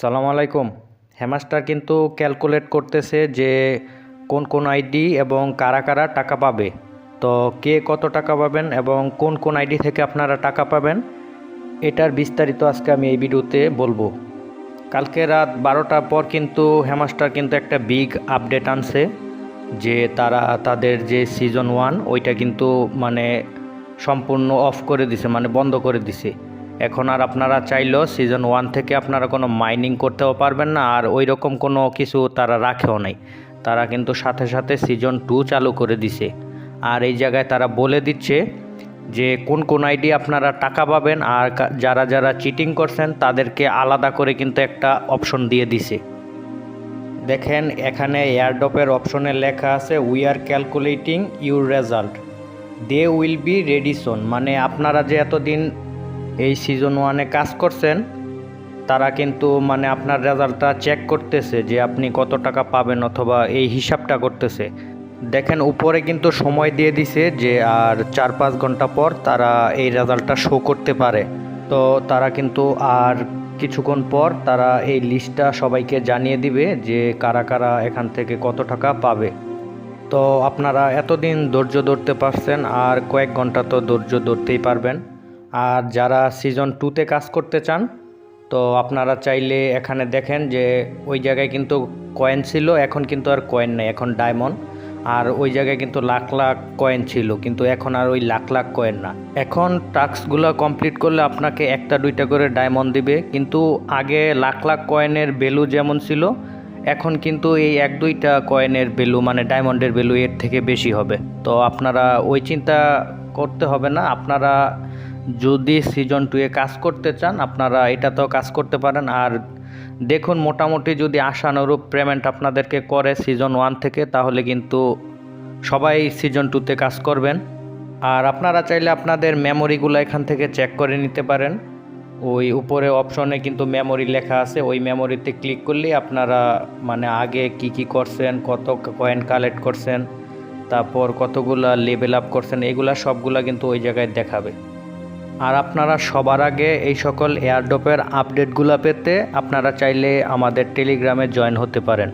সালাম আলাইকুম। হ্যামাস্টার কিন্তু ক্যালকুলেট করতেছে যে কোন কোন আইডি এবং কারা কারা টাকা পাবে। তো কে কত টাকা পাবেন এবং কোন কোন আইডি থেকে আপনারা টাকা পাবেন, এটার বিস্তারিত আজকে আমি এই ভিডিওতে বলব। কালকে রাত বারোটার পর কিন্তু হ্যামাস্টার কিন্তু একটা বিগ আপডেট আনছে যে তারা তাদের যে সিজন ওয়ান, ওইটা কিন্তু মানে সম্পূর্ণ অফ করে দিছে মানে বন্ধ করে দিছে। এখন আর আপনারা চাইলেও সিজন ওয়ান থেকে আপনারা কোনো মাইনিং করতেও পারবেন না, আর ওই রকম কোনো কিছু তারা রাখেও নাই। তারা কিন্তু সাথে সাথে সিজন টু চালু করে দিছে। আর এই জায়গায় তারা বলে দিচ্ছে যে, কোন কোন আইডি আপনারা টাকা পাবেন আর যারা যারা চিটিং করছেন তাদেরকে আলাদা করে কিন্তু একটা অপশন দিয়ে দিছে। দেখেন, এখানে এয়ারডপের অপশনে লেখা আছে we are calculating your result they will be ready soon মানে আপনারা যে এতদিন এই সিজন ওয়ানে কাজ করছেন, তারা কিন্তু মানে আপনার রেজাল্টটা চেক করতেছে যে আপনি কত টাকা পাবেন অথবা এই হিসাবটা করতেছে। দেখেন, উপরে কিন্তু সময় দিয়ে দিছে যে আর চার পাঁচ ঘণ্টা পর তারা এই রেজাল্টটা শো করতে পারে। তো তারা কিন্তু আর কিছুক্ষণ পর তারা এই লিস্টটা সবাইকে জানিয়ে দিবে যে কারা কারা এখান থেকে কত টাকা পাবে। তো আপনারা এতদিন ধৈর্য ধরতে পারছেন, আর কয়েক ঘণ্টা তো ধৈর্য ধরতেই পারবেন। আর যারা সিজন টুতে কাজ করতে চান, তো আপনারা চাইলে এখানে দেখেন যে ওই জায়গায় কিন্তু কয়েন ছিল, এখন কিন্তু আর কয়েন নেই, এখন ডায়মন্ড আর ওই জায়গায় কিন্তু লাখ লাখ কয়েন ছিল, কিন্তু এখন আর ওই লাখ লাখ কয়েন না। এখন টাস্কগুলো কমপ্লিট করলে আপনাকে একটা দুইটা করে ডায়মন্ড দিবে, কিন্তু আগে লাখ লাখ কয়েনের ভ্যালু যেমন ছিল, এখন কিন্তু এই এক দুইটা কয়েনের ভ্যালু মানে ডায়মন্ডের ভ্যালু এর থেকে বেশি হবে। তো আপনারা ওই চিন্তা করতে হবে না, আপনারা যদি সিজন টুয়ে কাজ করতে চান, আপনারা এটাতেও কাজ করতে পারেন। আর দেখুন, মোটামুটি যদি আশানুরূপ পেমেন্ট আপনাদেরকে করে সিজন ওয়ান থেকে, তাহলে কিন্তু সবাই সিজন টুতে কাজ করবেন। আর আপনারা চাইলে আপনাদের মেমোরিগুলো এখান থেকে চেক করে নিতে পারেন। ওই উপরে অপশনে কিন্তু মেমোরি লেখা আছে। ওই মেমোরিতে ক্লিক করলেই আপনারা মানে আগে কি কি করছেন, কত কয়েন কালেক্ট করছেন, তারপর কতগুলা লেভেল আপ করছেন, এগুলা সবগুলা কিন্তু ওই জায়গায় দেখাবে। আর আপনারা সবার আগে এই সকল এয়ারড্রপের আপডেটগুলো পেতে আপনারা চাইলে আমাদের টেলিগ্রামে জয়েন হতে পারেন।